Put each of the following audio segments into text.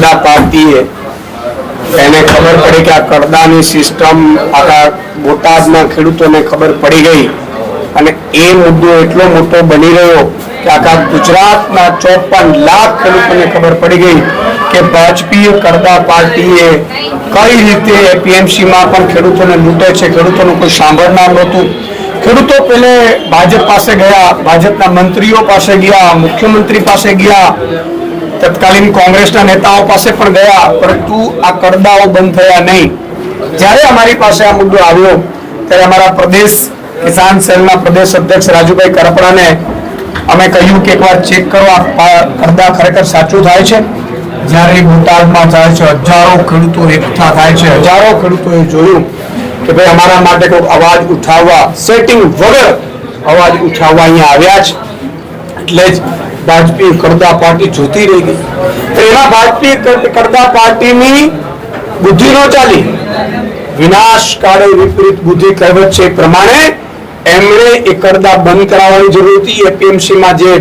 કરદા પાર્ટીએ એને ખબર પડી કે આ કરદાની સિસ્ટમ આખા બોટાદના ખેડૂતોને ખબર પડી ગઈ. અને એ મુદ્દો એટલો મોટો બની રહ્યો કે આખા ગુજરાતના ચોપન લાખ ખેડૂતોને ખબર પડી ગઈ કે વાજપેયી કરદા પાર્ટીએ કઈ રીતે એપીએમસી માં પણ ખેડૂતોને લૂંટે છે, ખેડૂતોનું કોઈ સાંભળનાર નહોતું ખેડૂતો પેલે ભાજપ પાસે ગયા, ભાજપના મંત્રીઓ પાસે ગયા, મુખ્યમંત્રી પાસે ગયા. તત્કાલીન કોંગ્રેસના નેતાઓ પાસે પણ ગયા, પરંતુ આ કરદાઓ બંધ થયા નહીં. જ્યારે અમારી પાસે આ મુદ્દો આવ્યો, ત્યારે અમારા પ્રદેશ કિસાન સેલના પ્રદેશ અધ્યક્ષ રાજુભાઈ કરપડાને અમે કહ્યું કે એકવાર ચેક કરો, આ કરદા ખરેખર સાચું થાય છે? જ્યારે બોટાદમાં જાય છે, હજારો ખેડૂતો એકઠા થાય છે, હજારો ખેડૂતોએ જોયું કે ભાઈ અમારા માટે કોઈ અવાજ ઉઠાવવા સેટિંગ વગર અવાજ ઉઠાવવા અહીંયા આવ્યા છે એટલે જ ભાજપી કરદા પાર્ટી જોતી રહી ગઈ. એના ભાજપી કરદા પાર્ટીની બુદ્ધિ નો ચાલી. વિનાશ વિપરીત બુદ્ધિ કહેવત છે પ્રમાણે એમણે એ કરદા બંધ કરાવવાની જરૂર હતી. એપીએમસીમાં જે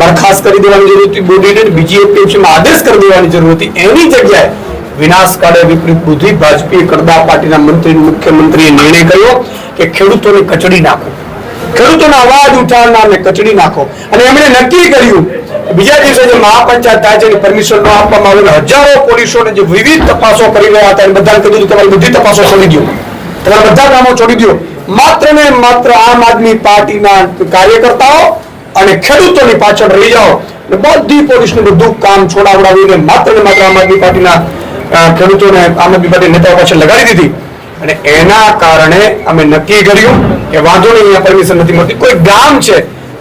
બરખાસ્ત કરી દેવાની જરૂર હતી, બોડીને બીજી એપીએમસીમાં આદેશ કરી દેવાની જરૂર હતી. એની જગ્યાએ વિનાશ કાળે વિપરીત બુદ્ધિ ભાજપી કરદા પાર્ટીના મંત્રી મુખ્યમંત્રીએ નિર્ણય કર્યો કે ખેડૂતોને કચડી નાખો. ખેડૂતોનો અવાજ ઉઠાવનારને કચડી નાખો. અને એમણે નક્કી કર્યું, બીજા દિવસે જે મહાપંચાયત થાય છે, એની પરમિશન ન આપવામાં આવે હજારો પોલીસોને જે વિવિધ તપાસો કરી રહ્યા હતા, એ બધાને કીધું તમારી બધી તપાસો છોડી દો તમારા બધા કામો છોડી દો માત્ર ને માત્ર આમ આદમી પાર્ટીના કાર્યકર્તાઓ અને ખેડૂતોની પાછળ રહી જાઓ. બધી પોલીસનું બધું કામ છોડાવડાવીને માત્ર ને માત્ર આમ આદમી પાર્ટીના ખેડૂતોને આમ આદમી પાર્ટી નેતાઓ પાછળ લગાડી દીધી. અને એના કારણે અમે નક્કી કર્યું કે વાંધો નહીં અહીંયા પરમિશન નથી મળતી. કોઈ ગામ છે,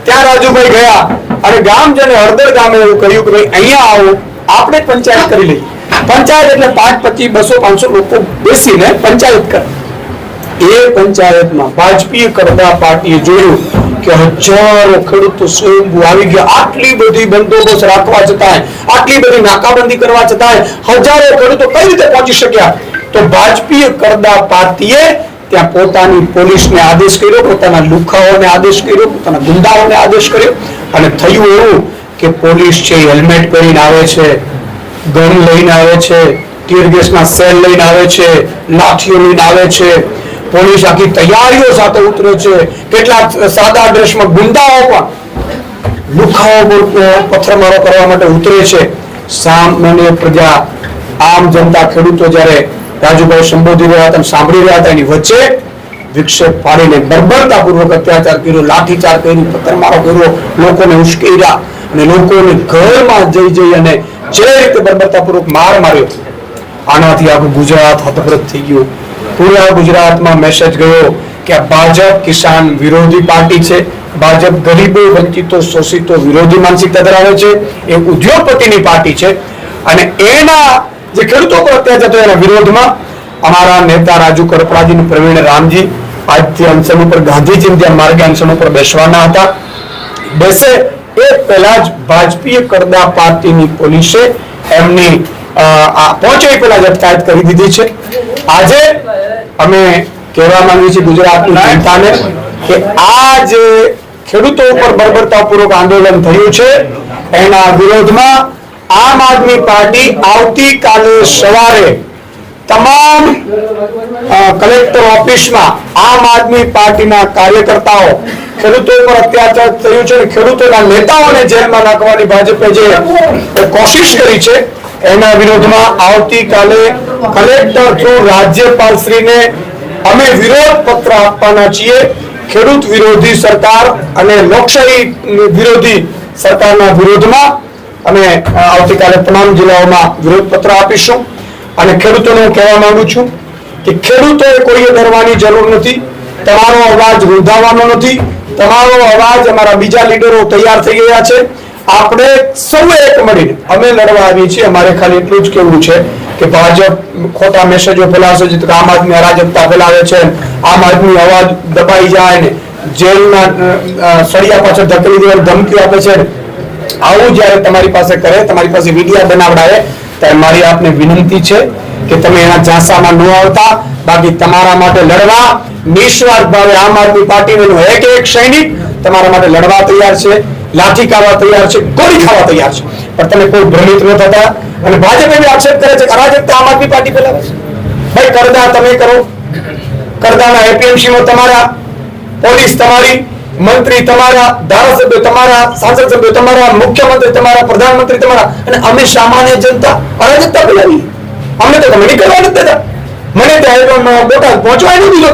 ત્યાં રાજુભાઈ ગયા અને ગામ જેને હળદર ગામે એવું કહ્યું કે ભાઈ અહીંયા આવો, આપણે પંચાયત કરી લઈએ. પંચાયત એટલે પાંચ, પચીસ, બસો, પાંચસો લોકો બેસીને પંચાયત કરે. એ પંચાયતમાં ભાજપી કરતા પાર્ટીએ જોયું કે હજારો ખેડૂતો સ્વયંભૂ આવી ગયા. આટલી બધી બંદોબસ્ત રાખવા છતાંય, આટલી બધી નાકાબંધી કરવા છતાંય હજારો ખેડૂતો કઈ રીતે પહોંચી શક્યા? તો ભાજપીય કરદા પાર્ટીએ ત્યાં પોતાની પોલીસને આદેશ કર્યો, પોતાના લુખાઓને આદેશ કર્યો, પોતાના ગુંડાઓને આદેશ કર્યો. અને થયું એવું કે પોલીસ છે હેલ્મેટ પહેરીને આવે છે, ગન લઈને આવે છે, ટીયર સેલ લઈને આવે છે, લાઠીઓ લઈને આવે છે. પોલીસ આખી તૈયારીઓ સાથે ઉતરે છે. કેટલાક સાદા ડ્રેસમાં ગુંડાઓ પણ લુખાઓ પથ્થરમારો કરવા માટે ઉતરે છે. સામાન્ય પ્રજા, આમ જનતા ખેડૂતો જ્યારે રાજુભાઈ સંબોધી રહ્યા હતા સાંભળી રહ્યા હતા, એની વચ્ચે વિક્ષેપ પાડીને બર્બરતાપૂર્વક અત્યાચાર કર્યો લાઠીચાર કર્યો પથ્થરમારો કર્યો, લોકોને ઉશ્કેર્યા અને લોકોને ઘરમાં જઈ જઈ અને જે રીતે બર્બરતાપૂર્વક માર માર્યો, આનાથી આખું ગુજરાત હતપ્રત થઈ ગયું. પૂરા ગુજરાતમાં મેસેજ ગયો કે આ ભાજપ કિસાન વિરોધી પાર્ટી છે. ભાજપ ગરીબો વંચિતો, શોષિતો વિરોધી માનસિકતા ધરાવે છે. એ ઉદ્યોગપતિની પાર્ટી છે. અને એના જે ખેડૂતો પર અત્યાચાર થયો એના વિરોધમાં અમારા નેતા રાજુ કરપડાજી પ્રવીણ રામજી આજથી અનશન ઉપર ગાંધી ચિંધ્યા માર્ગે અનશન ઉપર બેસવાના હતા. બેસે એ પહેલા જ ભાજપીય કરદા પાર્ટીની પોલીસે એમની પહોંચે પહેલા જ અટકાયત કરી દીધી છે. આજે અમે કહેવા માંગીએ છીએ ગુજરાતની જનતાને કે આ જે ખેડૂતો ઉપર બર્બરતાપૂર્વક આંદોલન થયું છે એના વિરોધમાં આમ આદમી પાર્ટી આવતીકાલે સવારે તમામ કલેક્ટર ઓફિસમાં આમ આદમી પાર્ટીના કાર્યકર્તાઓ ખેડૂતો ઉપર અત્યાચાર થયું છે ખેડૂતોના નેતાઓને જેલમાં નાખવાની ભાજપે જે કોશિશ કરી છે, એના વિરોધમાં આવતીકાલે કલેક્ટર થ્રુ રાજ્યપાલશ્રીને અમે વિરોધ પત્ર આપવાના છીએ. ખેડૂત વિરોધી સરકાર અને લોકશાહી વિરોધી સરકારના વિરોધમાં અમે આવતીકાલે તમામ જિલ્લાઓમાં વિરોધ પત્ર આપીશું. અને ખેડૂતોને હું કહેવા માંગુ છું કે ખેડૂતોએ કોઈએ ડરવાની જરૂર નથી, તમારો અવાજ રૂંધાવાનો નથી, તમારો અવાજ અમારા બીજા લીડરો તૈયાર થઈ ગયા છે. આપણે સૌ એક મળીને, અમે લડવા આવીએ છીએ. અમારે ખાલી એટલું જ કહેવું છે કે ભાજપ ખોટા મેસેજો ફેલાવશે તો આમ આદમી અરાજકતા ફેલાવે છે. આમ આદમી અવાજ દબાઈ જાય ને જેલના સળિયા પાછળ ધકેલી દેવાની ધમકીઓ આપે છે આવું જ્યારે તમારી પાસે કરે, તમારી પાસે વિડીયા બનાવડાવે, ત્યારે મારી આપને વિનંતી છે કે તમે એના ઝાંસામાં ન આવતા. બાકી તમારા માટે લડવા, નિસ્વાર્થ ભાવે આમ આદમી પાર્ટીનો એક એક સૈનિક તમારા માટે લડવા તૈયાર છે, લાઠી ખાવા તૈયાર છે, ગોળી ખાવા તૈયાર છે. પણ તમે કોઈ ભ્રમિત ન થતા. અને ભાજપ એવી આક્ષેપ કરે છે કે અરાજકતા આમ આદમી પાર્ટી ફેલાવે છે. ભાઈ, કરદા તમે કરો. કરદાના એપીએમસી માં તમારા પોલીસ તમારી મંત્રી તમારા, ધારાસભ્યો તમારા સાંસદ સભ્યો તમારા, મુખ્યમંત્રી તમારા, પ્રધાનમંત્રી તમારા અને અમે સામાન્ય જનતા અરાજકતા ફેલાવી. અમને તો તમે નીકળવા નથી દેતા. મને ત્યાં બોટાદ પહોંચવા નહીં દીધો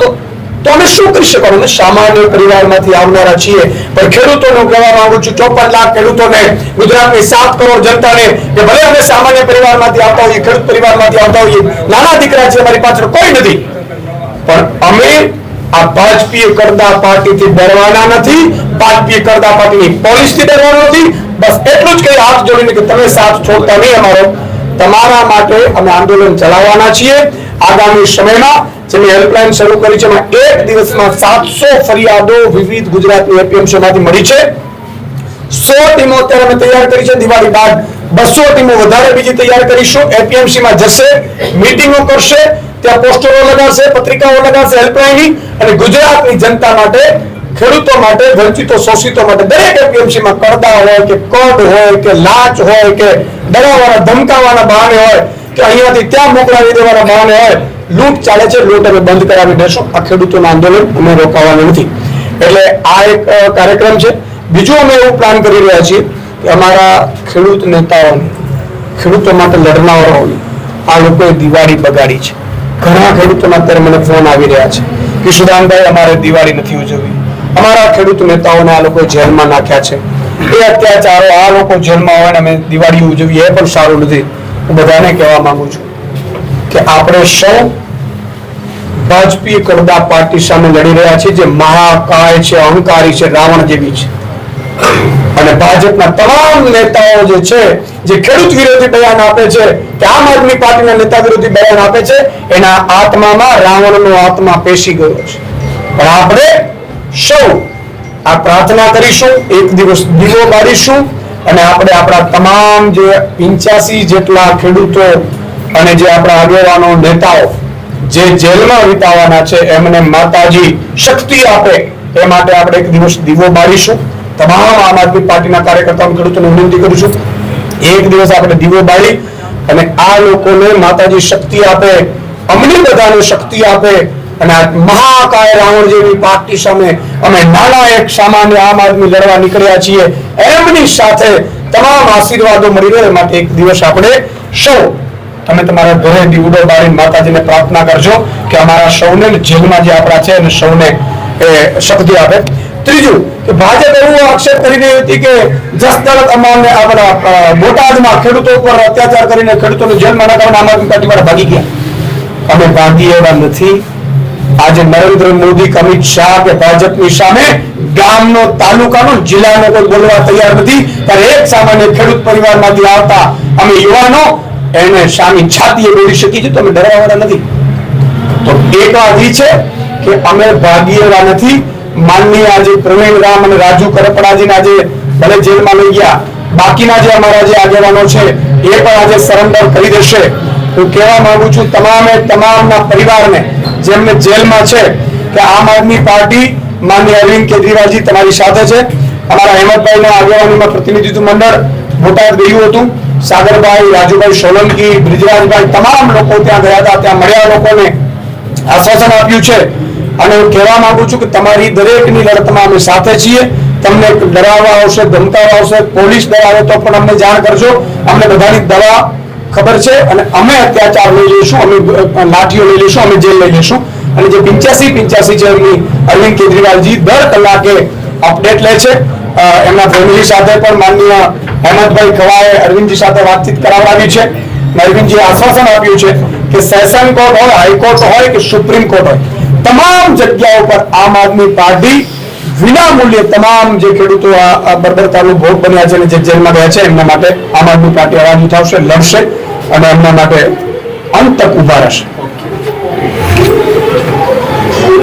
તો અમે શું કરી શકવાનું? અમે સામાન્ય પરિવારમાંથી આવનારા છીએ. પણ ખેડૂતોને હું કહેવા માંગુ છું, ચોપન લાખ ખેડૂતોને ગુજરાતની સાત કરોડ જનતાને કે ભલે અમે સામાન્ય પરિવારમાંથી આવતા હોઈએ, ખેડૂત પરિવારમાંથી આવતા હોઈએ, નાના દીકરા છે અમારી પાછળ કોઈ નથી. પણ અમે આ ભાજપીય કરદા પાર્ટીથી ડરવાના નથી ભાજપીય કરદા પાર્ટીની પોલિસીથી ડરવાનું નથી. બસ એટલું જ કહી હાથ જોડીને કે તમે સાથ છોડતા નહીં અમારો. તમારા માટે અમે આંદોલન ચલાવવાના છીએ. આગામી સમયમાં જેની હેલ્પલાઇન શરૂ કરી છે, એમાં એક દિવસમાં સાતસો ફરિયાદો વિવિધ ગુજરાતની એપીએમસી માંથી મળી છે. સો ટીમો અત્યારે અમે તૈયાર કરી છે. દિવાળી બાદ બસો ટીમો વધારે બીજી તૈયાર કરીશું. એપીએમસીમાં જશે, મીટિંગો કરશે. ત્યાં પોસ્ટરો લગાડશે પત્રિકાઓ લગાડશે હેલ્પલાઇનની અને ગુજરાતની જનતા માટે, ખેડૂતો માટે, વંચિતો, શોષિતો માટે દરેક એપીએમસી માં કરદા હોય કે કડ હોય કે લાચ હોય કે ડરાવવાના ધમકાવવાના બહાને હોય કે અહીંયાથી ત્યાં મોકલાવી દેવાના બહાને હોય, લૂંટ ચાલે છે, લૂંટ અમે બંધ કરાવી દેશો. આ ખેડૂતોનું આંદોલન અમે રોકાવાનું નથી. એટલે આ એક કાર્યક્રમ છે. બીજું અમે એવું પ્લાન કરી રહ્યા છીએ કે અમારા ખેડૂત નેતાઓને, ખેડૂતો માટે લડનારાઓને આ લોકોએ દિવાળી બગાડી છે. ઘણા ખેડૂતોના અત્યારે મને ફોન આવી રહ્યા છે કે સુદાનભાઈ અમારે દિવાળી નથી ઉજવવી. અમારા ખેડૂત નેતાઓને આ લોકો જેલમાં નાખ્યા છે. એ અત્યાચારો આ લોકો જેલમાં હોય ને અમે દિવાળી ઉજવીએ, એ પણ સારું નથી. હું બધાને કહેવા માંગુ છું કે આપણે સૌ ભાજપી કરદા પાર્ટી સામે લડી રહ્યા છે જે મહાકાય છે, અહંકારી છે, રાવણ જેવી છે. અને ભાજપના તમામ નેતાઓ જે છે, જે ખેડૂત વિરોધી બયાન આપે છે, કે આમ આદમી પાર્ટીના નેતા વિરોધી બયાન આપે છે, એના આત્મામાં રાવણનો આત્મા પેશી ગયો છે. પણ આપણે સૌ આ પ્રાર્થના કરીશું, એક દિવસ દીવો બાળીશું, અને આપણે આપણા તમામ જે પિંચ્યાસી જેટલા ખેડૂતો અને જે આપણા આગેવાનો નેતાઓ જે જેલમાં વિતાવાના છે, એમને માતાજી શક્તિ આપે, એ માટે આપણે એક દિવસ દીવો બાળીશું. તમામ આમ આદમી પાર્ટીના કાર્યકર્તાઓને ખેડૂતોને વિનંતી કરું છું, એક દિવસ આપણે દીવો બાળી અને આ લોકોને માતાજી શક્તિ આપે, અમને બધાને શક્તિ આપે અને આ મહાકાય રાવણ જેવી પાર્ટી સામે અમે નાના એક સામાન્ય આમ આદમી લડવા નીકળ્યા છીએ. એમની સાથે તમામ આશીર્વાદો મળી રહે માટે એક દિવસ આપણે સૌ તમે તમારા ઘરે દીવડો બાળીને માતાજીને પ્રાર્થના કરજો કે અમારા સૌને જેલમાં જે આપણા છે એને સૌને શક્તિ આપે. ત્રીજું કે ભાજપ એવું આક્ષેપ કરી રહી હતી કે જસદણ અમારને આ બધા બોટાદમાં ખેડૂતો ઉપર અત્યાચાર કરીને ખેડૂતોને જેલમાં નાખવાના આમ આદમી પાર્ટી વાળા ભાગી ગયા. અમે ભાગી એવા નથી. આજે નરેન્દ્ર મોદી, અમિત શાહ કે ભાજપની સામે ગામનો, તાલુકાનો, જિલ્લાનો કોઈ બોલવા તૈયાર નથી. ત્યારે એક સામાન્ય ખેડૂત પરિવારમાંથી આવતા અમે યુવાનો એને સામી છાતીએ બોલી શકીએ છીએ. તો અમે ડરવાવાળા નથી. તો એક વાત છે કે અમે ભાગી એવા નથી. માનનીય આજે પ્રવીણ રામ અને રાજુ કરપડાજીને આજે ભલે જેલમાં લઈ ગયા, બાકીના જે અમારા જે આગેવાનો છે, એ પણ આજે સરેન્ડર કરી દેશે. હું કહેવા માંગુ છું, તમામે તમામના પરિવારને, જેમને જેલમાં છે, કે આમ આદમી પાર્ટી, માનનીય અરવિંદ કેજરીવાલજી તમારી સાથે છે. અમારા હેમંતભાઈના આગેવાનીમાં પ્રતિનિધિત્વ મંડળ બોટાદ ગયું હતું. સાગરભાઈ, રાજુભાઈ સોલંકી, બ્રિજરાજભાઈ, તમામ લોકો ત્યાં ગયા હતા. ત્યાં મળ્યા લોકોને આશ્વાસન આપ્યું છે અને હું કહેવા માંગુ છું કે તમારી દરેકની લડતમાં અમે સાથે છીએ. તમને ડરાવવા આવશે, ધમકાવવા આવશે, પોલીસ ડરાવે તો પણ અમને જાણ કરજો. અમને બધાની દવા ખબર છે અને અમે અત્યાચાર લઈ લઈશું, અમે લાઠીઓ લઈ લઈશું, અમે જેલ લઈ લઈશું. અને જે પિંચ્યાસી પિંચ્યાસી છે એમની અરવિંદ કેજરીવાલજી દર કલાકે અપડેટ લે છે. એમના ફેમિલી સાથે પણ માનનીય હેમંતભાઈ ખવાએ અરવિંદજી સાથે વાતચીત કરાવડાવી છે. અરવિંદજીએ આશ્વાસન આપ્યું છે કે સેશન કોર્ટ હોય, હાઈકોર્ટ હોય કે સુપ્રીમ કોર્ટ હોય. તમામ જગ્યાઓ પર આમ આદમી પાર્ટી વિના મૂલ્યે તમામ જે ખેડૂતો આ બર્બરતાનો ભોગ બન્યા છે અને જે જેલમાં ગયા છે, એમના માટે આમ આદમી પાર્ટી અવાજ ઉઠાવશે લડશે અને એમના માટે અંત તક ઊભા રહેશે.